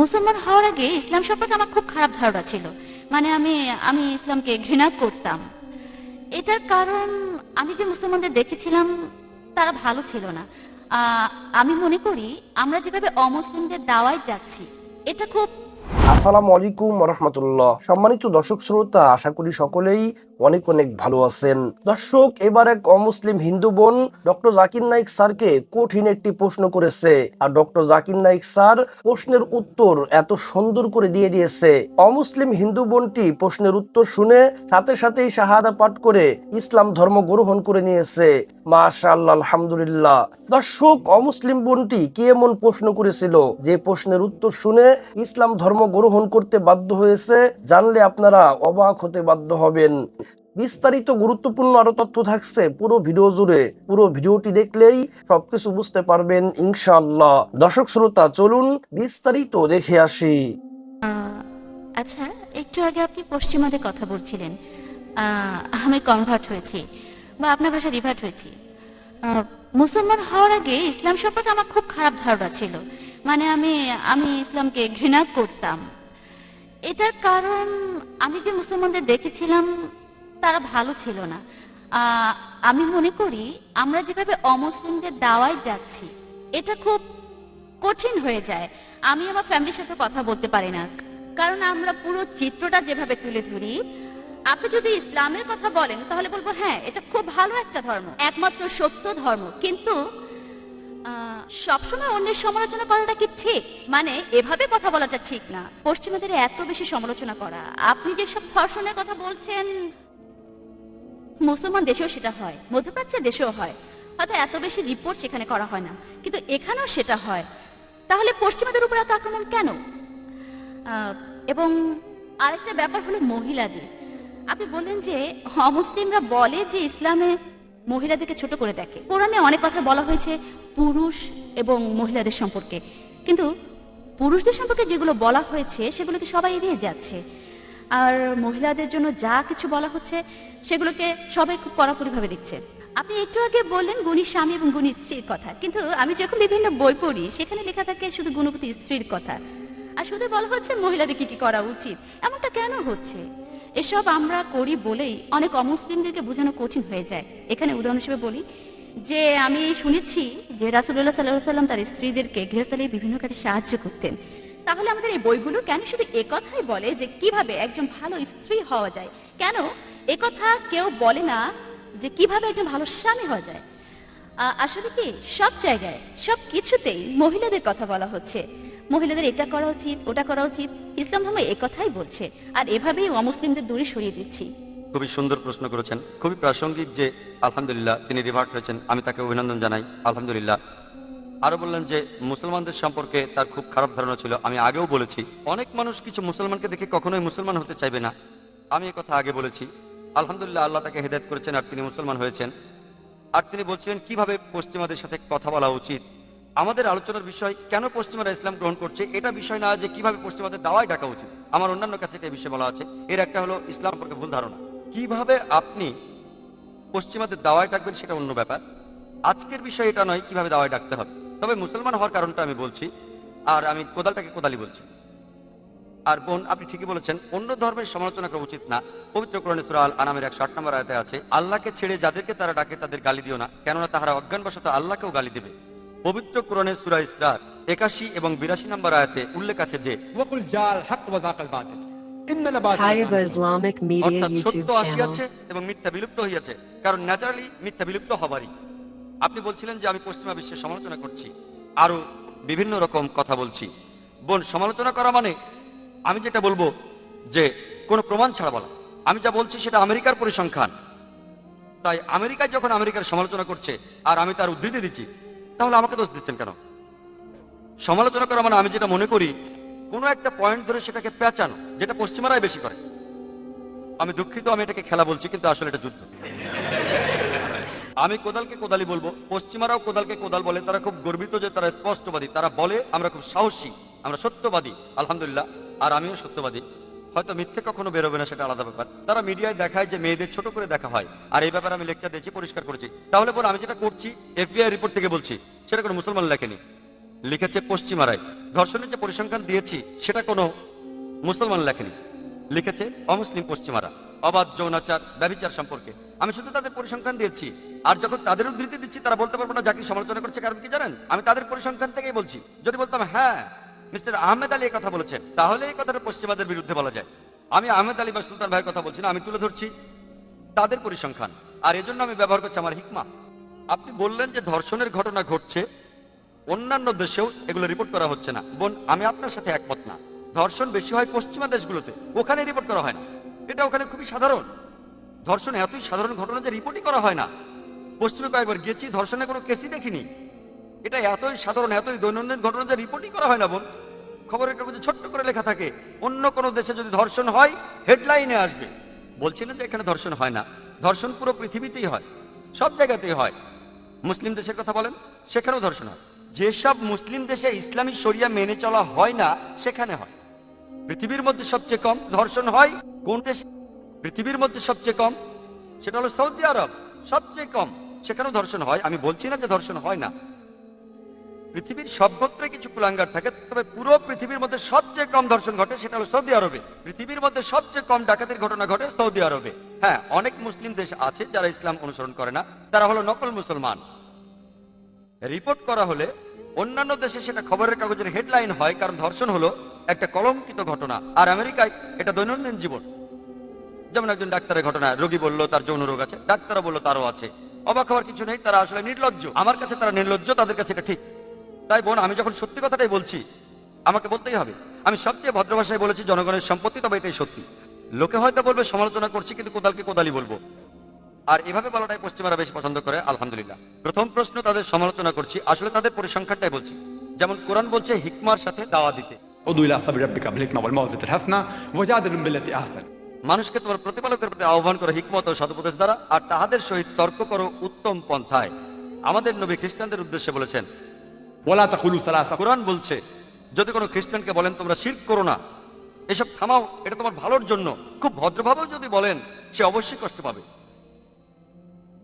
মুসলমান হওয়ার আগে ইসলাম সম্পর্কে আমার খুব খারাপ ধারণা ছিল। মানে আমি আমি ইসলামকে ঘৃণা করতাম। এটার কারণ আমি যে মুসলমানদের দেখেছিলাম, তারা ভালো ছিল না। আমি মনে করি আমরা যেভাবে অমুসলিমদের দাওয়াই যাচ্ছি, এটা খুব আসসালামু আলাইকুম রহমতুল্লাহ। সম্মানিত দর্শক শ্রোতা, আশা করি সকলেই অনেক অনেক ভালো আছেন। দর্শক, এবার এক অমুসলিম হিন্দু বোন ডক্টর জাকির নাইক স্যারকে কঠিন একটি প্রশ্ন করেছে। আর ডক্টর জাকির নাইক স্যার প্রশ্নের উত্তর এত সুন্দর করে দিয়ে দিয়েছে। অমুসলিম হিন্দু বোনটি প্রশ্নের উত্তর শুনে সাথে সাথেই শাহাদা পাঠ করে ইসলাম ধর্ম গ্রহণ করে নিয়েছে। মাশাআল্লাহ, আলহামদুলিল্লাহ। দর্শক, অমুসলিম বোনটি কি এমন প্রশ্ন করেছিল? যে প্রশ্নের উত্তর শুনে ইসলাম ধর্ম গ্রহণ করতে বাধ্য হয়েছে, জানলে আপনারা অবাক হতে বাধ্য হবেন। বিস্তারিত গুরুত্বপূর্ণ আরও তথ্য থাকছে পুরো ভিডিও জুড়ে। পুরো ভিডিওটি দেখলেই সবকিছু বুঝতে পারবেন, ইনশাআল্লাহ। দর্শক শ্রোতা, চলুন বিস্তারিত দেখে আসি। আচ্ছা একটু আগে আপনি পশ্চিমাদের কথা বলছিলেন। আমি কনভার্ট হয়েছি বা আপনার ভাষা রিভার্ট হয়েছি। মুসলমান হওয়ার আগে ইসলাম সম্পর্কে আমার খুব খারাপ ধারণা ছিল। মানে আমি আমি ইসলামকে ঘৃণা করতাম। এটার কারণ আমি যে মুসলমানদের দেখেছিলাম তারা ভালো ছিল না। আমি মনে করি আমরা যেভাবে অমুসলিমদের দাওয়াই ডাকছি এটা খুব কঠিন হয়ে যায়। আমি আমার ফ্যামিলির সাথে কথা বলতে পারি না। কারণ আমরা পুরো চিত্রটা যেভাবে তুলে ধরি, আপনি যদি ইসলামের কথা বলেন, তাহলে বলব হ্যাঁ এটা খুব ভালো একটা ধর্ম। একমাত্র সত্য ধর্ম। কিন্তু সবসময় অন্যের সমালোচনা করাটা কি ঠিক? মানে এভাবে কথা বলাটা ঠিক না। পশ্চিমাদের এত বেশি সমালোচনা করা। আপনি যেসব ধর্ষণের কথা বলছেন মুসলমান দেশেও সেটা হয় মধ্যপ্রাচ্যের দেশেও হয়। হয়তো এত বেশি রিপোর্ট সেখানে করা হয় না। কিন্তু এখানেও সেটা হয়। তাহলে পশ্চিমাদের উপর এত আক্রমণ কেন? এবং আরেকটা ব্যাপার হলো মহিলাদের। আপনি বললেন যে অমুসলিমরা বলে যে ইসলামে মহিলাদেরকে ছোট করে দেখে। কোরআনে অনেক কথা বলা হয়েছে পুরুষ এবং মহিলাদের সম্পর্কে। কিন্তু পুরুষদের সম্পর্কে যেগুলো বলা হয়েছে, সেগুলোকে সবাই এড়িয়ে যাচ্ছে। আর মহিলাদের জন্য যা কিছু বলা হচ্ছে, সেগুলোকে সবাই খুব কড়াকড়িভাবে দেখছে। আপনি একটু আগে বললেন গুণী স্বামী এবং গুণী স্ত্রীর কথা, কিন্তু আমি যখন বিভিন্ন বই পড়ি, সেখানে লেখা থাকে শুধু গুণপতি স্ত্রীর কথা। আর শুধু বলা হচ্ছে মহিলাদের কি কি করা উচিত, এমনটা কেন হচ্ছে? এসব আমরা করি বলেই অনেক অমুসলিমদেরকে বোঝানো কঠিন হয়ে যায়। এখানে উদাহরণ হিসেবে বলি, যে আমি শুনেছি যে রাসুল্লাহ সাল্লাহ সাল্লাম তার স্ত্রীদেরকে গৃহস্থলীর বিভিন্ন কাজে সাহায্য করতেন। তাহলে আমাদের এই বইগুলো কেন শুধু একথাই বলে যে কীভাবে একজন ভালো স্ত্রী হওয়া যায়? কেন একথা কেউ বলে না যে কীভাবে একজন ভালো স্বামী হওয়া যায়? আসলে কি সব জায়গায়, সব কিছুতেই মহিলাদের কথা বলা হচ্ছে। মহিলাদের এটা করা উচিত, ওটা করা উচিত। ইসলাম ধর্ম একথাই বলছে। আর এভাবেই অমুসলিমদের দূরে সরিয়ে দিচ্ছি। খুবই সুন্দর প্রশ্ন করেছেন। খুবই প্রাসঙ্গিক যে, আলহামদুলিল্লাহ, তিনি রিভার্ট হয়েছেন। আমি তাকে অভিনন্দন জানাই। আলহামদুলিল্লাহ। আরও বললেন যে, মুসলমানদের সম্পর্কে তার খুব খারাপ ধারণা ছিল। আমি আগেও বলেছি, অনেক মানুষ কিছু মুসলমানকে দেখে কখনোই মুসলমান হতে চাইবে না। আমি এ কথা আগে বলেছি। আলহামদুলিল্লাহ আল্লাহ তাকে হেদায়ত করেছেন আর তিনি মুসলমান হয়েছেন। আর তিনি বলছিলেন, কীভাবে পশ্চিমাদের সাথে কথা বলা উচিত? আমাদের আলোচনার বিষয়, কেন পশ্চিমারা ইসলাম গ্রহণ করছে, এটা বিষয় না, যে কীভাবে পশ্চিমাদের দাওয়াই ডাকা উচিত। আমার অন্যান্য কাছে এটা বিষয় বলা আছে। এর একটা হলো ইসলাম সম্পর্কে ভুল ধারণা। কীভাবে আপনি পশ্চিমাদের দাওয়াই ডাকবেন সেটা অন্য ব্যাপার। আজকের বিষয় এটা নয়, কীভাবে দাওয়াই ডাকতে হবে। তবে মুসলমান হওয়ার কারণটা আমি বলছি আর আমি কোদালটাকে কোদালি বলছি। আর বোন আপনি ঠিকই বলেছেন অন্য ধর্মের সমালোচনা করা উচিত না। পবিত্র কোরআন সুরাল আনামের একশো আট নম্বর আয়তে আছে আল্লাহকে ছেড়ে যাদেরকে তারা ডাকে তাদের গালি দিও না কেননা তাহারা অজ্ঞানবশত আল্লাহকেও গালি দেবে। পবিত্র কোরণের সুরা ইসরার একাশি এবং বিরাশি নম্বর আয়তে উল্লেখ আছে যে ইসলামিক মিডিয়া এবং মিথ্যা বিলুপ্ত হইয়াছে কারণ ন্যাচারালি মিথ্যা বিলুপ্ত হবারই। আপনি বলছিলেন যে আমি পশ্চিমা বিশ্বের সমালোচনা করছি, আরও বিভিন্ন রকম কথা বলছি। বোন, সমালোচনা করা মানে আমি যেটা বলব যে কোনো প্রমাণ ছাড়া বলা। আমি যা বলছি সেটা আমেরিকার পরিসংখ্যান। তাই আমেরিকায় যখন আমেরিকার সমালোচনা করছে আর আমি তার উদ্ধৃতি দিচ্ছি, তাহলে আমাকে দোষ দিচ্ছেন কেন? সমালোচনা করা মানে আমি যেটা মনে করি, কোনো একটা পয়েন্ট ধরে সেটাকে পেঁচানো, যেটা পশ্চিমারাই বেশি করে। আমি দুঃখিত, আমি এটাকে খেলা বলছি, কিন্তু আসলে এটা যুদ্ধ। আমি কোদালকে কোদালি বলব, পশ্চিমারাও কোদালকে কোদাল বলে, তারা খুব গর্বিত যে তারা স্পষ্টবাদী, তারা বলে আমরা খুব সাহসী, আমরা সত্যবাদী, আলহামদুলিল্লাহ, আর আমিও সত্যবাদী। হয়তো মিথ্যে কখনো বেরোবে না, সেটা আলাদা ব্যাপার। তারা মিডিয়ায় দেখায় যে মেয়েদের ছোট করে দেখা হয়, আর এই ব্যাপারে আমি লেকচার দিয়েছি, পরিষ্কার করেছি। তাহলে বল, আমি যেটা করছি এফবিআই রিপোর্ট থেকে বলছি, সেটা কোনো মুসলমান লেখেনি। লিখেছে পশ্চিমারাই। ধর্ষণের যে পরিসংখ্যান দিয়েছি, সেটা কোনো মুসলমান লেখেনি। লিখেছে অমুসলিম পশ্চিমারা। অবাধ যৌনাচার ব্যবিচার সম্পর্কে। আমি শুধু তাদের পরিসংখ্যান দিয়েছি। আর যখন তাদের উদ্ধৃতি দিচ্ছি, তারা বলতে পারব না যাকে সমালোচনা করছে, কারণ কি জানেন? আমি তাদের পরিসংখ্যান থেকেই বলছি। যদি বলতাম হ্যাঁ মিস্টার আহমেদ আলী কথা বলেছেন, তাহলে এই কথাটা পশ্চিমাদের বিরুদ্ধে বলা যায়। আমি আহমেদ আলী বা সুলতান ভাইয়ের কথা বলছি না, আমি তুলে ধরছি তাদের পরিসংখ্যান। আর এজন্য আমি ব্যবহার করছি আমার হিকমা। আপনি বললেন যে ধর্ষণের ঘটনা ঘটছে, অন্যান্য দেশেও এগুলো রিপোর্ট করা হচ্ছে না। বোন, আমি আপনার সাথে একমত না। ধর্ষণ বেশি হয় পশ্চিমা দেশগুলোতে, ওখানে রিপোর্ট করা হয় না। এটা ওখানে খুবই সাধারণ। ধর্ষণ এতই সাধারণ ঘটনা যে রিপোর্টই করা হয় না। পশ্চিমে কয়েকবার গেছি ধর্ষণের কোনো কেসই দেখিনি। এটা এতই সাধারণ, এতই দৈনন্দিন ঘটনা যে রিপোর্টই করা হয় না বোন। খবরের কাগজে ছোট্ট করে লেখা থাকে, অন্য কোনো দেশে যদি ধর্ষণ হয় হেডলাইনে আসবে। বলছি না যে এখানে ধর্ষণ হয় না। ধর্ষণ পুরো পৃথিবীতেই হয়, সব জায়গাতেই হয়। মুসলিম দেশের কথা বলেন, সেখানেও ধর্ষণ হয়। যেসব মুসলিম দেশে ইসলামী শরিয়া মেনে চলা হয় না, সেখানে হয়। পৃথিবীর মধ্যে সবচেয়ে কম ধর্ষণ হয় কোন দেশে? পৃথিবীর মধ্যে সবচেয়ে কম, সেটা হলো সৌদি আরব। সবচেয়ে কম, সেখানেও ধর্ষণ হয়। আমি বলছি না যে ধর্ষণ হয় না। পৃথিবীর সব গোত্রে কিছু কুলাঙ্গার থাকে, তবে পুরো পৃথিবীর মধ্যে সবচেয়ে কম ধর্ষণ ঘটে সেটা হলো সৌদি আরবে। পৃথিবীর মধ্যে সবচেয়ে কম ডাকাতির ঘটনা ঘটে সৌদি আরবে। হ্যাঁ অনেক মুসলিম দেশ আছে যারা ইসলাম অনুসরণ করে না। তারা হলো নকল মুসলমান। রিপোর্ট করা হলে অন্যান্য দেশে সেটা খবরের কাগজের হেডলাইন হয়, কারণ ধর্ষণ হলো একটা কলঙ্কিত ঘটনা। আর আমেরিকায় এটা দৈনন্দিন জীবন। যেমন একজন ডাক্তারের ঘটনা, রোগী বলল তার যৌন রোগ আছে, ডাক্তারও বলল তারও আছে। অবাক হওয়ার কিছু নেই, তারা আসলে নির্লজ্জ। আমার কাছে তারা নির্লজ্জ, তাদের কাছে এটা ঠিক। তাই বোন, আমি যখন সত্যি কথাটাই বলছি, আমাকে বলতেই হবে। আমি সবচেয়ে ভদ্র ভাষায় বলেছি, জনগণের সম্পত্তি তবে এটাই সত্যি। লোকে হয়তো বলবে, সমালোচনা করছি, কিন্তু কোদালকে কোদালি বলব। আর এভাবে বলাটাই পশ্চিমারা বেশি পছন্দ করে, আলহামদুলিল্লাহ। প্রথম প্রশ্ন, তাদের সমালোচনা করছি। আসলে তাদের পরিসংখ্যানটাই বলছি। যেমন কোরআন বলছে, হিকমার সাথে দাওয়া দিতে। মানুষকে তোমার প্রতিপালকের প্রতি আহ্বান করো হিকমত ও সদুপদেশ দ্বারা আর তাহাদের সহিত তর্ক করো উত্তম পন্থায়। আমাদের নবী খ্রিস্টানদের উদ্দেশ্যে বলেছেন কোরআন বলছে যদি কোনো খ্রিস্টানকে বলেন তোমরা শির্ক করো না। এসব থামাও এটা তোমার ভালোর জন্য। খুব ভদ্রভাবেও যদি বলেন সে অবশ্যই কষ্ট পাবে।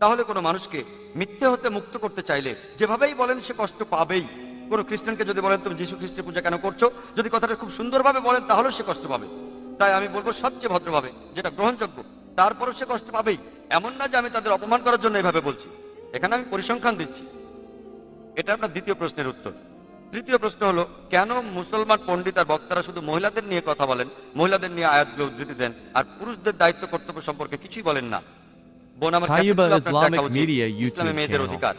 তাহলে কোনো মানুষকে মিথ্যে হতে মুক্ত করতে চাইলে যেভাবেই বলেন সে কষ্ট পাবেই। কোনো খ্রিস্টানকে যদি বলেন তুমি যীশু খ্রিস্টের পূজা কেন করছ? যদি কথাটা খুব সুন্দরভাবে বলেন তাহলেও সে কষ্ট পাবে। তাই আমি বলব সবচেয়ে ভদ্রভাবে যেটা গ্রহণযোগ্য। তারপরও সে কষ্ট পাবেই। এমন না যে আমি তাদের অপমান করার জন্য এভাবে বলছি। এখানে আমি পরিসংখ্যান দিচ্ছি। এটা আপনার দ্বিতীয় প্রশ্নের উত্তর। তৃতীয় প্রশ্ন হলো কেন মুসলমান পণ্ডিত আর বক্তারা শুধু মহিলাদের নিয়ে কথা বলেন মহিলাদের নিয়ে আয়াতগুলো উদ্ধৃতি দেন আর পুরুষদের দায়িত্ব কর্তব্য সম্পর্কে কিছুই বলেন না? মেয়েদের অধিকার।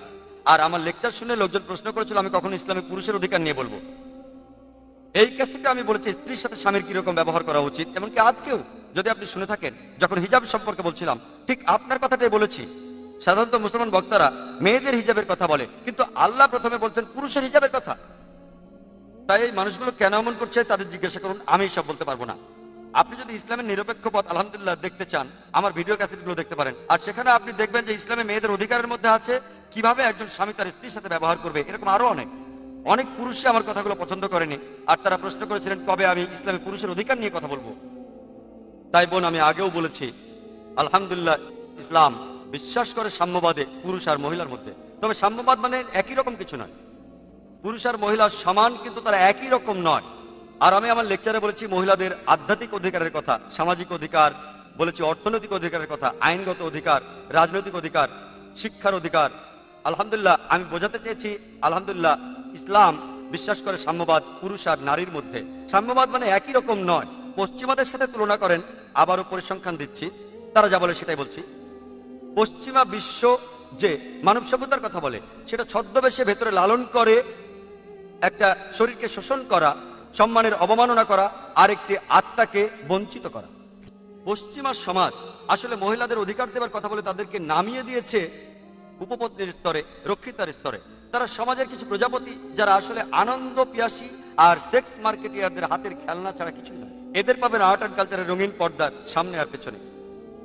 আর আমার লেকচার শুনে লোকজন প্রশ্ন করেছিল আমি কখন ইসলামে পুরুষের অধিকার নিয়ে বলব। এই ক্যাসেটে আমি বলেছি, স্ত্রীর সাথে স্বামীর কীরকম ব্যবহার করা উচিত? এমনকি আজকেও, যদি আপনি শুনে থাকেন, যখন হিজাব সম্পর্কে বলছিলাম, ঠিক আপনার কথাটাই বলেছি। সাধারণত মুসলমান বক্তারা মেয়েদের হিজাবের কথা বলে, কিন্তু আল্লাহ প্রথমে বলছেন পুরুষের হিজাবের কথা। তাই এই মানুষগুলো কেন এমন করছে, তাদের জিজ্ঞাসা করুন, আমি সব বলতে পারব না। আপনি যদি ইসলামের নিরপেক্ষ পথ, আলহামদুলিল্লাহ, দেখতে চান, আমার ভিডিও ক্যাসেটগুলো দেখতে পারেন। আর সেখানে আপনি দেখবেন যে ইসলামে মেয়েদের অধিকারের মধ্যে আছে, কীভাবে একজন স্বামী তার স্ত্রীর সাথে ব্যবহার করবে, এরকম আরও অনেক। অনেক পুরুষই আমার কথাগুলো পছন্দ করেনি, আর তারা প্রশ্ন করেছিলেন, কবে আমি ইসলামে পুরুষের অধিকার নিয়ে কথা বলব? তাই বোন, আমি আগেও বলেছি, আলহামদুলিল্লাহ, ইসলাম বিশ্বাস করে সাম্যবাদে পুরুষ আর মহিলার মধ্যে। তবে সাম্যবাদ মানে একই রকম কিছু নয়। পুরুষ আর মহিলা সমান, কিন্তু তারা একই রকম নয়। আর আমি আমার লেকচারে বলেছি, মহিলাদের আধ্যাত্মিক অধিকারের কথা, সামাজিক অধিকার, বলেছি অর্থনৈতিক অধিকারের কথা, আইনগত অধিকার, রাজনৈতিক অধিকার, শিক্ষার অধিকার। আলহামদুলিল্লাহ, আমি বোঝাতে চেয়েছি, আলহামদুলিল্লাহ ইসলাম বিশ্বাস করে সাম্যবাদ পুরুষ আর নারীর মধ্যে। সাম্যবাদ মানে একই রকম নয়। পশ্চিমাদের সাথে তুলনা করেন, আবারও পরিসংখ্যান দিচ্ছি। তারা যা বলে সেটাই বলছি। পশ্চিমা বিশ্ব যে মানব সভ্যতার কথা বলে, সেটা ছদ্মবেশে ভেতরে লালন করে একটা শরীরকে শোষণ করা, সম্মানের অবমাননা করা আর একটি আত্মাকে বঞ্চিত করা। পশ্চিমা সমাজ আসলে মহিলাদের অধিকার দেওয়ার কথা বলে তাদেরকে নামিয়ে দিয়েছে উপপত্নীর স্তরে, রক্ষিতার স্তরে। তারা সমাজের কিছু প্রজাপতি যারা আসলে আনন্দ পিয়াসী আর সেক্স মার্কেটিয়ারদের হাতের খেলনা ছাড়া কিছুই নয়। এদের পাবেন আর্ট অ্যান্ড কালচারের রঙিন পর্দার সামনে আর পেছনে।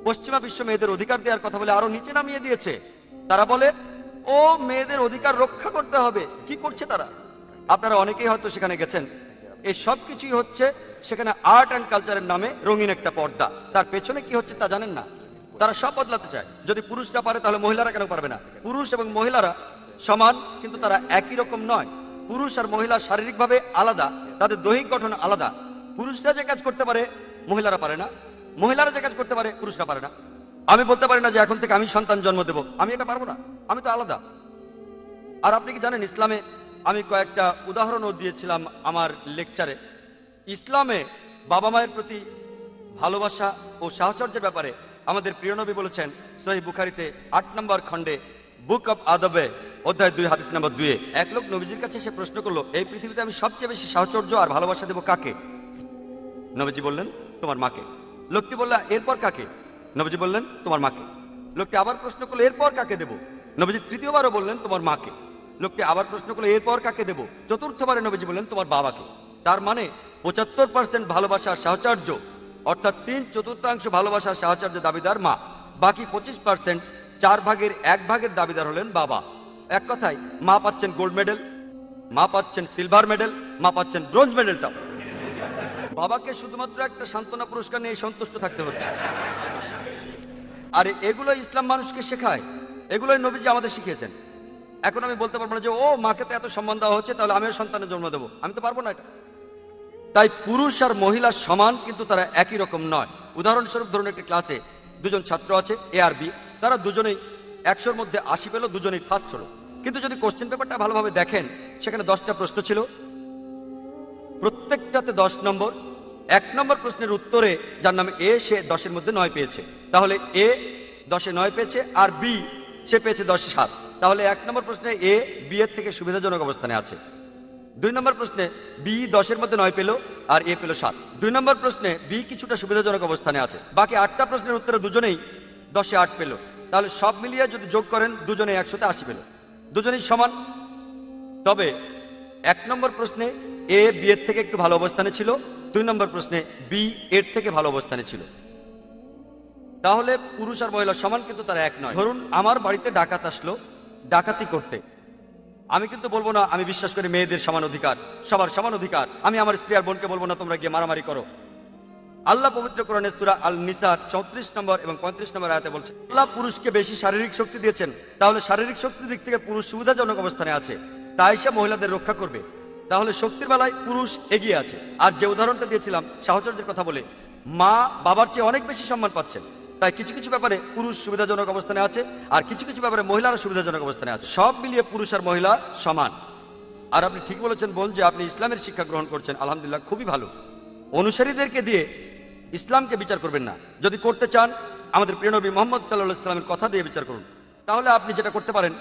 পশ্চিমা বিশ্ব মেয়েদের অধিকার দেওয়ার কথা বলে আরও নিচে নামিয়ে দিয়েছে। তারা বলে, ও, মেয়েদের অধিকার রক্ষা করতে হবে। কি করছে তারা? আপনারা অনেকেই হয়তো সেখানে গেছেন। এই সব কিছুই হচ্ছে সেখানে আর্ট অ্যান্ড কালচারের নামে রঙিন একটা পর্দা। তার পেছনে কি হচ্ছে তা জানেন না। তারা সব বদলাতে চায়। যদি পুরুষরা পারে তাহলে মহিলারা কেন পারবে না? পুরুষ এবং মহিলারা সমান, কিন্তু তারা একই রকম নয়। পুরুষ আর মহিলা শারীরিকভাবে আলাদা, তাদের দৈহিক গঠন আলাদা। পুরুষরা যে কাজ করতে পারে, মহিলারা পারে না। মহিলারা যে কাজ করতে পারে, পুরুষরা পারে না। আমি বলতে পারি না যে এখন থেকে আমি সন্তান জন্ম দেব। আমি এটা পারব না। আমি তো আলাদা। আর আপনি কি জানেন, ইসলামে আমি কয়েকটা উদাহরণও দিয়েছিলাম আমার লেকচারে। ইসলামে বাবা মায়ের প্রতি ভালোবাসা ও সাহচর্যের ব্যাপারে আমাদের প্রিয়নবী বলেছেন, সহি বুখারিতে আট নম্বর খণ্ডে বুক অব আদবে, অধ্যায় দুই, হাদিস নম্বর দুয়ে এক লোক নবীজির কাছে এসে প্রশ্ন করল, এই পৃথিবীতে আমি সবচেয়ে বেশি সাহচর্য আর ভালোবাসা দেবো কাকে? নবীজি বললেন, তোমার মাকে। লোকটি বলল, এরপর কাকে? নবীজি বললেন, তোমার মাকে। লোকটি আবার প্রশ্ন করল, এরপর কাকে দেব? নবীজি তৃতীয়বারও বললেন, তোমার মাকে। লোকটি আবার প্রশ্ন করল, এরপর কাকে দেব? চতুর্থবারে নবীজি বললেন, তোমার বাবাকে। তার মানে পঁচাত্তর পার্সেন্ট ভালোবাসার সাহচর্য, অর্থাৎ তিন চতুর্থাংশ ভালোবাসার সাহচর্য দাবিদার মা, বাকি পঁচিশ পার্সেন্ট চার ভাগের এক ভাগের দাবিদার হলেন বাবা। এক কথায়, মা পাচ্ছেন গোল্ড মেডেল মা পাচ্ছেন সিলভার মেডেল মা পাচ্ছেন ব্রোঞ্জ মেডেলটাও বাবাকে শুধুমাত্র একটা সান্ত্বনা পুরস্কার নিয়ে সন্তুষ্ট থাকতে হচ্ছে। আর এগুলো ইসলাম মানুষকে শেখায়। এগুলোই নবীজি আমাদের শিখিয়েছেন। এখন আমি বলতে পারব না যে, ও, মাকে তো এত সম্মান দেওয়া হচ্ছে, তাহলে আমিও সন্তানের জন্ম দেবো। আমি তো পারব না এটা। তাই পুরুষ আর মহিলা সমান, কিন্তু তারা একই রকম নয়। উদাহরণস্বরূপ, ধরুন একটি ক্লাসে দুজন ছাত্র আছে এ আর বি তারা দুজনেই একশোর মধ্যে আশি পেল, দুজনেই ফার্স্ট হলো। কিন্তু যদি কোশ্চেন পেপারটা ভালোভাবে দেখেন, সেখানে দশটা প্রশ্ন ছিল। প্রত্যেকটাতে দশ নম্বর। এক নম্বর প্রশ্নের উত্তরে যার নাম এ সে দশের মধ্যে নয় পেয়েছে। তাহলে এ দশে নয় পেয়েছে আর বি সে পেয়েছে দশে সাত। তাহলে এক নম্বর প্রশ্নে এ বি এর থেকে সুবিধাজনক অবস্থানে আছে। দুই নম্বর প্রশ্নে বি দশের মধ্যে নয় পেল আর এ পেল সাত। দুই নম্বর প্রশ্নে বি কিছুটা সুবিধাজনক অবস্থানে আছে। বাকি আটটা প্রশ্নের উত্তরে দুজনেই দশে আট পেল। তাহলে সব মিলিয়ে যদি যোগ করেন দুজনে একশোতে আশি পেল। দুজনেই সমান। তবে এক নম্বর প্রশ্নে এ বি এর থেকে একটু ভালো অবস্থানে ছিল। দুই নম্বর প্রশ্নে বি এর থেকে ভালো অবস্থানে ছিল। তাহলে পুরুষ আর মহিলা সমান, কিন্তু তারা এক নয়। ধরুন আমার বাড়িতে ডাকাত আসলো, ডাকাতি করতে। আমি কিন্তু বলব না, আমি বিশ্বাস করি মেয়েদের সমান অধিকার, সবার সমান অধিকার। আমি আমার স্ত্রী আর বোনকে বলব না, তোমরা গিয়ে মারামারি করো। আল্লাহ পবিত্র কোরআনে সূরা আল নিসার চৌত্রিশ নম্বর এবং পঁয়ত্রিশ নম্বর আয়াতে বলছে, আল্লাহ পুরুষকে বেশি শারীরিক শক্তি দিয়েছেন, তাহলে শারীরিক শক্তির দিক থেকে পুরুষ সুবিধাজনক অবস্থানে আছে, তাই সে মহিলাদের রক্ষা করবে। তাহলে শক্তির বেলায় পুরুষ এগিয়ে আছে। আর যে উদাহরণটা দিয়েছিলাম, সাহচর্যের কথা বলে, মা বাবার চেয়ে অনেক বেশি সম্মান পাচ্ছেন, তাই কিছু কিছু ব্যাপারে পুরুষ সুবিধাজনক অবস্থানে আছে, আর কিছু কিছু ব্যাপারে মহিলারা সুবিধাজনক অবস্থানে আছে। সব মিলিয়ে পুরুষ আর মহিলা সমান। আর আপনি ঠিক বলেছেন বোন যে আপনি ইসলামের শিক্ষা গ্রহণ করছেন, আলহামদুলিল্লাহ খুবই ভালো। অনুসারীদেরকে দিয়ে ইসলামকে বিচার করবেন না। যদি করতে চান, আমাদের প্রিয় নবী মোহাম্মদ সাল্লাহ ইসলামের কথা দিয়ে বিচার করুন। তাহলে আপনি যেটা করতে পারেন,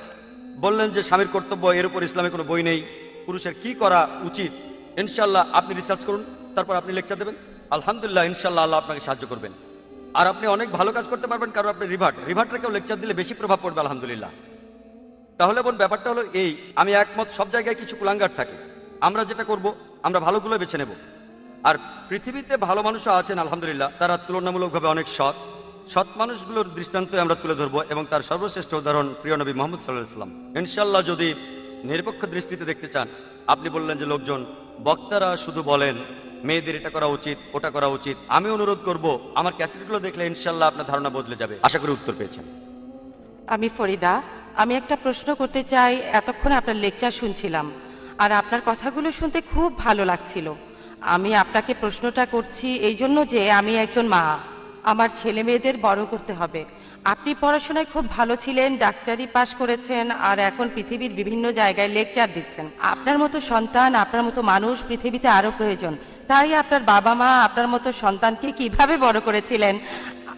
বললেন যে স্বামীর কর্তব্য এর উপর ইসলামে কোনো বই নেই, পুরুষের কি করা উচিত? ইনশাল্লাহ আপনি রিসার্চ করুন, তারপর আপনি লেকচার দেবেন। আলহামদুলিল্লাহ ইনশাল্লাহ আল্লাহ আপনাকে সাহায্য করবেন। আর আপনি অনেক ভালো কাজ করতে পারবেন, কারণ আপনি রিভার্ট। রিভার্টটাকেও লেকচার দিলে বেশি প্রভাব পড়বে, আলহামদুলিল্লাহ। তাহলে বোন, ব্যাপারটা হলো এই, আমি একমত, সব জায়গায় কিছু কুলাঙ্গার থাকে। আমরা যেটা করব, আমরা ভালোগুলো বেছে নেব। আর পৃথিবীতে ভালো মানুষও আছেন, আলহামদুলিল্লাহ। তারা তুলনামূলকভাবে অনেক সৎ। সৎ মানুষগুলোর দৃষ্টান্তই আমরা তুলে ধরবো এবং তার সর্বশ্রেষ্ঠ উদাহরণ প্রিয় নবী মোহাম্মদ সাল্লাহ ইসলাম ইনশাল্লাহ যদি নিরপেক্ষ দৃষ্টিতে দেখতে চান, আপনি বললেন যে, লোকজন, বক্তারা শুধু বলেন, মেয়েদের এটা করা উচিত, ওটা করা উচিত। আমি অনুরোধ করব, আমার ক্যাসেটগুলো দেখলে ইনশাল্লাহ আপনার ধারণা বদলে যাবে। আশা করি উত্তর পেয়েছেন। আমি ফরিদা, আমি একটা প্রশ্ন করতে চাই, এতক্ষণ আপনার লেকচার শুনছিলাম, আর আপনার কথাগুলো শুনতে খুব ভালো লাগছিল। আমি আপনাকে প্রশ্নটা করছি এই জন্য যে আমি একজন মা। আমার ছেলে মেয়েদের বড় করতে হবে। আপনি পড়াশোনায় খুব ভালো ছিলেন, ডাক্তারি পাশ করেছেন, আর এখন পৃথিবীর বিভিন্ন জায়গায় লেকচার দিচ্ছেন। আপনার মতো সন্তান, আপনার মতো মানুষ পৃথিবীতে আরও প্রয়োজন। তাই আপনার বাবা মা আপনার মতো সন্তানকে কীভাবে বড় করেছিলেন?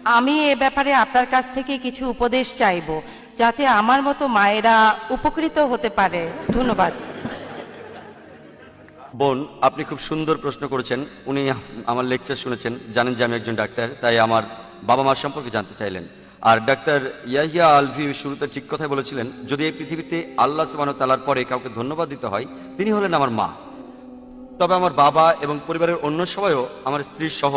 আমি এ ব্যাপারে আপনার কাছ থেকে কিছু উপদেশ চাইব, যাতে আমার মতো মায়েরা উপকৃত হতে পারে। ধন্যবাদ। বোন, আপনি খুব সুন্দর প্রশ্ন করেছেন। উনি আমার লেকচার শুনেছেন, জানেন যে আমি একজন ডাক্তার, তাই আমার বাবা মার সম্পর্কে জানতে চাইলেন। আর ডাক্তার ইয়াহিয়া আলভি শুরুতে ঠিক কথাই বলেছিলেন, যদি এই পৃথিবীতে আল্লাহ সুবাহ তালার পরে কাউকে ধন্যবাদ দিতে হয়, তিনি হলেন আমার মা। তবে আমার বাবা এবং পরিবারের অন্য সবাইও আমার স্ত্রী সহ,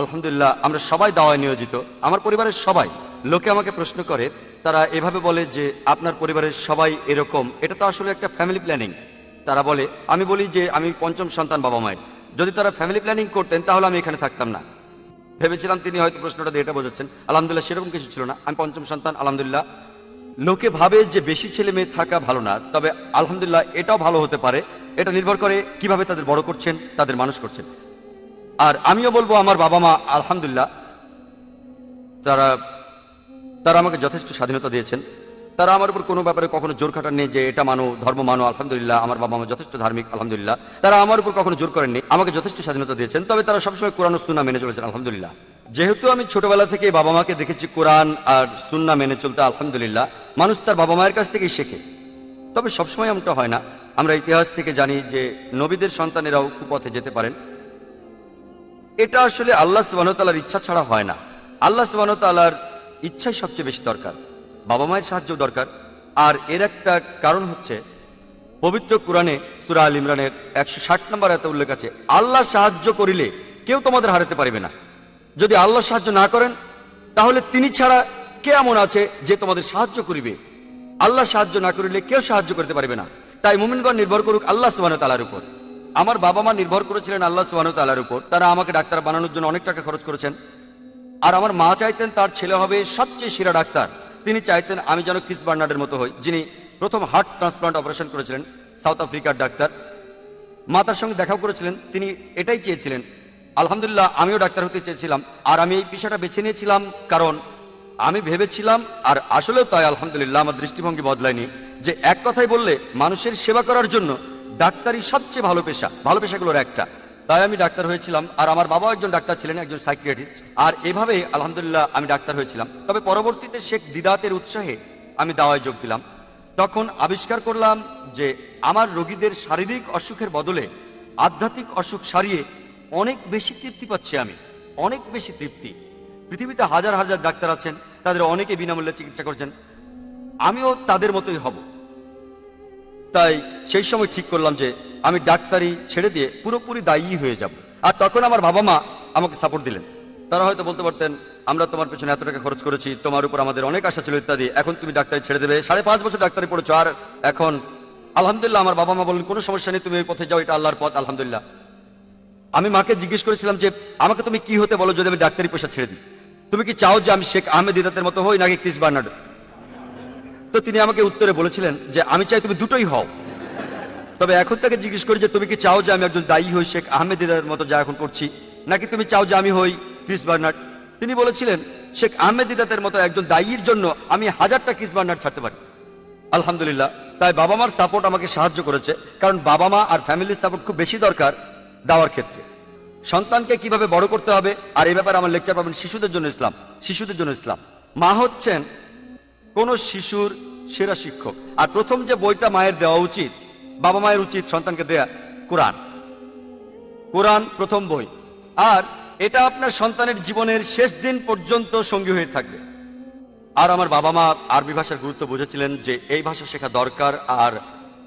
আলহামদুলিল্লাহ, আমরা সবাই দাওয়ায় নিয়োজিত। আমার পরিবারের সবাই, লোকে আমাকে প্রশ্ন করে, তারা এভাবে বলে যে, আপনার পরিবারের সবাই এরকম, এটা তো আসলে একটা ফ্যামিলি প্ল্যানিং তারা বলে, আমি বলি যে আমি পঞ্চম সন্তান বাবা মায়ের। যদি তারা ফ্যামিলি প্ল্যানিং করতেন, তাহলে আমি এখানে থাকতাম না। ভেবেছিলাম তিনি হয়তো প্রশ্নটা দিয়ে এটা বোঝাচ্ছেন। আলহামদুলিল্লাহ, সেরকম কিছু ছিল না। আমি পঞ্চম সন্তান, আলহামদুলিল্লাহ। লোকে ভাবে যে বেশি ছেলে মেয়ে থাকা ভালো না, তবে আলহামদুলিল্লাহ এটাও ভালো হতে পারে। এটা নির্ভর করে কীভাবে তাদের বড় করছেন, তাদের মানুষ করছেন। আর আমিও বলব, আমার বাবা মা, আলহামদুলিল্লাহ, তারা তারা আমাকে যথেষ্ট স্বাধীনতা দিয়েছেন। তারা আমার উপর কোনো ব্যাপারে কখনো জোর খাটান নেই যে এটা মানো, ধর্ম মানো, আলহামদুলিল্লাহ, আমার বাবা মা যথেষ্ট ধার্মিক, আলহামদুলিল্লাহ। তারা আমার উপর কখনো জোর করেননি, আমাকে যথেষ্ট স্বাধীনতা দিয়েছেন, তবে তারা সবসময় কোরআন সুন্না মেনে চলেছেন, আলহামদুলিল্লাহ। যেহেতু আমি ছোটবেলা থেকে বাবা মাকে দেখেছি কোরআন আর সুন্না মেনে চলতে, আলহামদুলিল্লাহ, মানুষ তার বাবা মায়ের কাছ থেকেই শেখে। তবে সবসময় এমনটা হয় না। আমরা ইতিহাস থেকে জানি যে নবীদের সন্তানেরাও কুপথে যেতে পারেন। এটা আসলে আল্লাহ সুবাহতালার ইচ্ছা ছাড়া হয় না। আল্লাহ সুবাহতালার ইচ্ছাই সবচেয়ে বেশি দরকার। বাবা মায়ের সাহায্য দরকার। আর এর একটা কারণ হচ্ছে, পবিত্র কোরআনে সুরা আল ইমরানের একশো ষাট নম্বর এত উল্লেখ আছে, আল্লাহ সাহায্য করিলে কেউ তোমাদের হারাতে পারবে না। যদি আল্লাহ সাহায্য না করেন, তাহলে তিনি ছাড়া কে এমন আছে যে তোমাদের সাহায্য করিবে? আল্লাহ সাহায্য না করিলে কেউ সাহায্য করতে পারবে না। তাই মুমিনগণ নির্ভর করুক আল্লাহ সুবাহ তালার উপর। আমার বাবা মা নির্ভর করেছিলেন আল্লাহ সুবাহ তালার উপর। তারা আমাকে ডাক্তার বানানোর জন্য অনেক টাকা খরচ করেছেন। আর আমার মা চাইতেন তার ছেলে হবে সবচেয়ে সেরা ডাক্তার। তিনি চাইতেন আমি যেন ক্রিস বার্নার্ডের মতো হই, যিনি প্রথম হার্ট ট্রান্সপ্লান্ট অপারেশন করেছিলেন, সাউথ আফ্রিকার ডাক্তার। মা তার সঙ্গে দেখাও করেছিলেন, তিনি এটাই চেয়েছিলেন। আলহামদুলিল্লাহ, আমিও ডাক্তার হতে চেয়েছিলাম, আর আমি এই পেশাটা বেছে নিয়েছিলাম, কারণ আমি ভেবেছিলাম, আর আসলেও তাই, আলহামদুলিল্লাহ, আমার দৃষ্টিভঙ্গি বদলায়নি, যে এক কথাই বললে, মানুষের সেবা করার জন্য ডাক্তারই সবচেয়ে ভালো পেশা, ভালো পেশাগুলোর একটা। তাই আমি ডাক্তার হয়েছিলাম, আর আমার বাবাও একজন ডাক্তার ছিলেন, একজন সাইকিয়াট্রিস্ট। আর এভাবেই আলহামদুলিল্লাহ, আমি ডাক্তার হয়েছিলাম। তবে পরবর্তীতে শেখ দিদাতের উৎসাহে আমি দাওয়ায় যোগ দিলাম। তখন আবিষ্কার করলাম যে, আমার রোগীদের শারীরিক অসুখের বদলে আধ্যাত্মিক অসুখ সারিয়ে অনেক বেশি তৃপ্তি পাচ্ছি আমি। অনেক বেশি তৃপ্তি। পৃথিবীতে হাজার হাজার ডাক্তার আছেন, তাদের অনেকে বিনামূল্যে চিকিৎসা করছেন। আমিও তাদের মতোই হব। তাই সেই সময় ঠিক করলাম যে আমি ডাক্তারি ছেড়ে দিয়ে পুরোপুরি দায়ী হয়ে যাব। আর তখন আমার বাবা মা আমাকে সাপোর্ট দিলেন। তারা হয়তো বলতে পারতেন, আমরা তোমার পেছনে এত টাকা খরচ করেছি, তোমার উপর আমাদের অনেক আশা ছিল ইত্যাদি। এখন তুমি ডাক্তারি ছেড়ে দেবে। সাড়ে পাঁচ বছর ডাক্তারি পড়েছো, আর এখন আলহামদুলিল্লাহ আমার বাবা মা বললেন, কোনো সমস্যা নেই, তুমি এই পথে যাও, এটা আল্লাহর পথ, আলহামদুলিল্লাহ। আমি মাকে জিজ্ঞেস করেছিলাম যে, আমাকে তুমি কি হতে বলো যদি আমি ডাক্তারি পেশা ছেড়ে দিই? তুমি কি চাও যে আমি শেখ আহমেদ ইদাতের মতো হই, নাকি ক্রিস বার্নার্ড? তো তিনি আমাকে উত্তরে বলেছিলেন যে, আমি চাই তুমি দুটোই হও। তবে এখন তাকে জিজ্ঞেস করি যে, তুমি কি চাও যে আমি একজন দায়ী হই শেখ আহমেদ ইদাতের মতো যা এখন করছি? নাকি তুমি চাও যে আমি হই ক্রিস বার্নার্ড? তিনি বলেছিলেন, শেখ আহমেদ ইদাতের মতো একজন দায়ীর জন্য আমি হাজারটা ক্রিস বার্নার্ড ছাড়তে পারি। আলহামদুলিল্লাহ, তাই বাবা মার সাপোর্ট আমাকে সাহায্য করেছে, কারণ বাবা মা আর ফ্যামিলির সাপোর্ট খুব বেশি দরকার দেওয়ার ক্ষেত্রে। সন্তানকে কীভাবে বড় করতে হবে, আর এই ব্যাপারে আমার লেকচার পাবেন শিশুদের জন্য ইসলাম, শিশুদের জন্য ইসলাম। মা হচ্ছেন কোন শিশুর সেরা শিক্ষক, আর প্রথম যে বইটা মায়ের দেওয়া উচিত বাবা মায়ের উচিত সন্তানকে দেয়া কোরআন। কোরআন প্রথম বই। আর এটা আপনার সন্তানের জীবনের শেষ দিন পর্যন্ত সঙ্গী হয়ে থাকবে। আর আমার বাবা মা আরবি ভাষার গুরুত্ব বুঝেছিলেন যে এই ভাষা শেখা দরকার। আর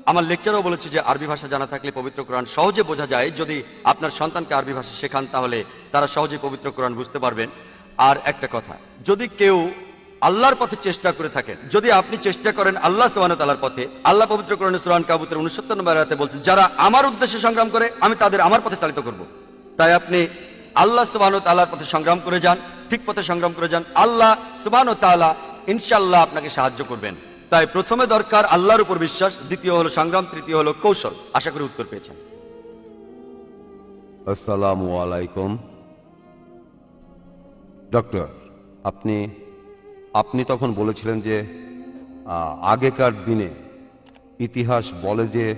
আমার লেকচারও বলেছে যে আরবি ভাষা জানা থাকলে পবিত্র কোরআন সহজে বোঝা যায়। যদি আপনার সন্তানকে আরবি ভাষা শেখান, তাহলে তারা সহজে পবিত্র কোরআন বুঝতে পারবেন। আর একটা কথা, যদি কেউ আল্লাহর পথে চেষ্টা করে থাকেন। যদি আপনি চেষ্টা করেন আল্লাহ সোহান তালার পথে, আল্লাহ পবিত্র কোরআন সুরান কাবুতের উনসত্তর নম্বর আয়াতে বলছেন, যারা আমার উদ্দেশ্যে সংগ্রাম করে, আমি তাদের আমার পথে চালিত করব। তাই আপনি আল্লাহ সুবাহ তাল্লাহর পথে সংগ্রাম করে যান, ঠিক পথে সংগ্রাম করে যান। আল্লাহ সুবাহ তাআলা ইনশাল্লাহ আপনাকে সাহায্য করবেন। তাই প্রথমে দরকার আল্লাহর উপর বিশ্বাস, দ্বিতীয় হলো সংগ্রাম, তৃতীয় হলো কৌশল। আশা করি উত্তর পেয়েছেন। আসসালামু আলাইকুম। ডক্টর, আপনি আপনি তখন বলেছিলেন যে আগেকার দিনে ইতিহাস বলে যে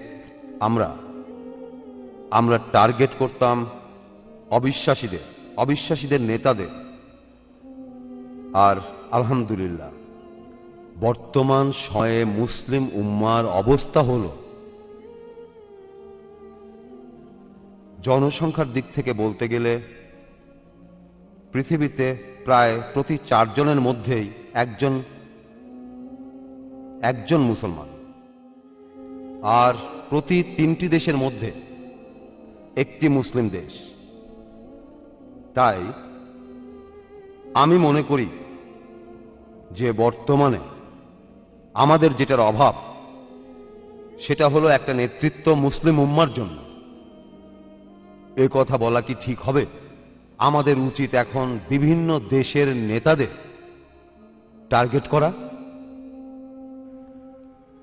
আমরা আমরা টার্গেট করতাম অবিশ্বাসীদের অবিশ্বাসীদের নেতাদের। আর আলহামদুলিল্লাহ, বর্তমান সময়ে মুসলিম উম্মার অবস্থা হল জনসংখ্যার দিক থেকে বলতে গেলে পৃথিবীতে প্রায় প্রতি চারজনের মধ্যেই একজন একজন মুসলমান। আর প্রতি তিনটি দেশের মধ্যে একটি মুসলিম দেশ। তাই আমি মনে করি যে বর্তমানে আমাদের যেটার অভাব, সেটা হলো একটা নেতৃত্ব মুসলিম উম্মার জন্য। এ কথা বলা কি ঠিক হবে? আমাদের উচিত এখন বিভিন্ন দেশের নেতাদের টার্গেট করা।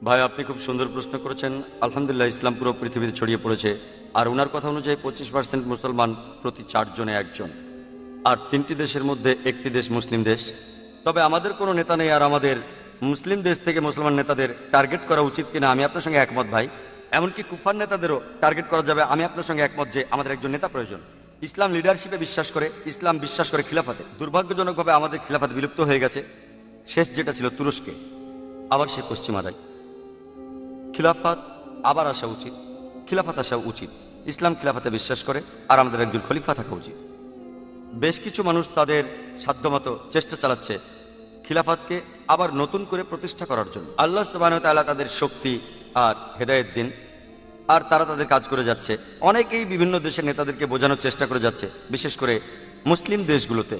ভাই, আপনি খুব সুন্দর প্রশ্ন করেছেন। আলহামদুলিল্লাহ, ইসলাম পুরো পৃথিবীতে ছড়িয়ে পড়েছে। আর ওনার কথা অনুযায়ী পঁচিশ পার্সেন্ট মুসলমান প্রতি চারজনে একজন। আর তিনটি দেশের মধ্যে একটি দেশ মুসলিম দেশ। তবে আমাদের কোনো নেতা নেই আর আমাদের মুসলিম দেশ থেকে মুসলমান নেতাদের টার্গেট করা উচিত কিনা আমি আপনার সঙ্গে একমত ভাই। এমনকি কুফার নেতাদেরও টার্গেট করা যাবে। আমি আপনার সঙ্গে একমত যে আমাদের একজন নেতা প্রয়োজন। ইসলাম লিডারশিপে বিশ্বাস করে, ইসলাম বিশ্বাস করে খিলাফাতে। দুর্ভাগ্যজনকভাবে আমাদের খিলাফাত বিলুপ্ত হয়ে গেছে। শেষ যেটা ছিল তুরস্কে, আবার সে পশ্চিমারায় খিলাফাত আবার আসা উচিত, খিলাফাত আসা উচিত। ইসলাম খিলাফাতে বিশ্বাস করে আর আমাদের একজন খলিফা থাকা উচিত। বেশ কিছু মানুষ তাদের সাধ্যমতো চেষ্টা চালাচ্ছে খিলাফাতকে আবার নতুন করে প্রতিষ্ঠা করার জন্য। আল্লাহ সুবাহ তাদের শক্তি আর হেদায়েত দিন। আর তারা তাদের কাজ করে যাচ্ছে। অনেকেই বিভিন্ন দেশের নেতাদেরকে বোঝানোর চেষ্টা করে যাচ্ছে, বিশেষ করে মুসলিম দেশগুলোতে।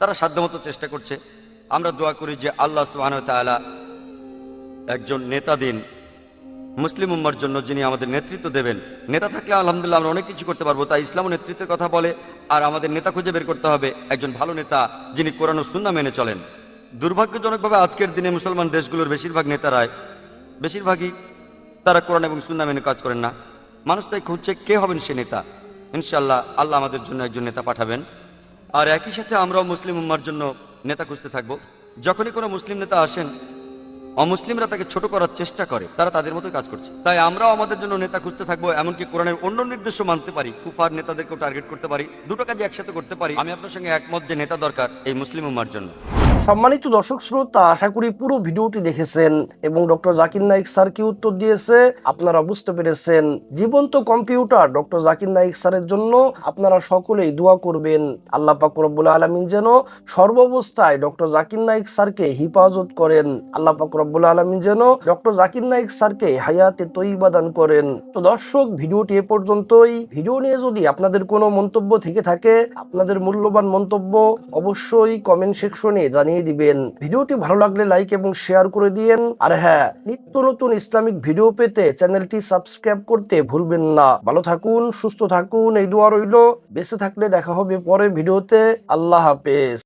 তারা সাধ্যমতো চেষ্টা করছে। আমরা দোয়া করি যে আল্লাহ সুবাহ একজন নেতা দিন মুসলিম উম্মার জন্য যিনি আমাদের নেতৃত্ব দেবেন। নেতা থাকলে আলহামদুলিল্লাহ আমরা অনেক কিছু করতে পারব, তাই ইসলাম নেতৃত্বের কথা বলে, আর আমাদের নেতা খুঁজে বের করতে হবে একজন ভালো নেতা যিনি কোরআন ও সুন্না মেনে চলেন। দুর্ভাগ্যজনকভাবে আজকের দিনে মুসলমান দেশগুলোর বেশিরভাগ নেতারাই, বেশিরভাগই তারা কোরআন এবং সুন্না মেনে কাজ করেন না। মানুষ তাই খুঁজছে কে হবেন সে নেতা। ইনশাল্লাহ আল্লাহ আমাদের জন্য একজন নেতা পাঠাবেন। আর একই সাথে আমরাও মুসলিম উম্মার জন্য নেতা খুঁজতে থাকব। যখনই কোনো মুসলিম নেতা আসেন, অমুসলিমরা তাকে ছোট করার চেষ্টা করে, তারা তাদের মতো কাজ করছে। তাই আমরাও আমাদের জন্য নেতা খুঁজতে থাকব, এমনকি কোরআনের অন্য নির্দেশও মানতে পারি। কুফার নেতাদেরকেও টার্গেট করতে পারি। দুটো কাজে একসাথে করতে পারি। আমি আপনার সঙ্গে একমত যে নেতা দরকার এই মুসলিম উম্মার জন্য। সম্মানিত দর্শক শ্রোতা, আশা করি পুরো ভিডিওটি দেখেছেন এবং ডক্টর জাকির নাইক স্যার কি উত্তর দিয়েছে। আপনারা বুঝতে পেরেছেন, জীবন্ত কম্পিউটার ডক্টর জাকির নাইক স্যারের জন্য আপনারা সকলেই দোয়া করবেন। আল্লাহ পাক রব্বুল আলমিন যেন সর্বাবস্থায় ডক্টর জাকির নাইক স্যারকে হিফাজত করেন। আল্লাহ পাক রব্বুল আলমিন যেন ডক্টর জাকির নাইক স্যারকে হায়াতে তৈবা দান করেন। তো দর্শক, ভিডিওটি এ পর্যন্তই। ভিডিও নিয়ে যদি আপনাদের কোনো মন্তব্য থেকে থাকে, আপনাদের মূল্যবান মন্তব্য অবশ্যই কমেন্ট সেকশনে জানিয়ে দিবেন। ভিডিওটি ভালো লাগলে লাইক এবং শেয়ার করে দিয়েন। আর হ্যাঁ নিত্য নতুন ইসলামিক ভিডিও পেতে চ্যানেলটি সাবস্ক্রাইব করতে ভুলবেন না। ভালো থাকুন, সুস্থ থাকুন, এই দোয়া রইল। বেঁচে থাকলে দেখা হবে পরে ভিডিওতে আল্লাহ হাফেজ।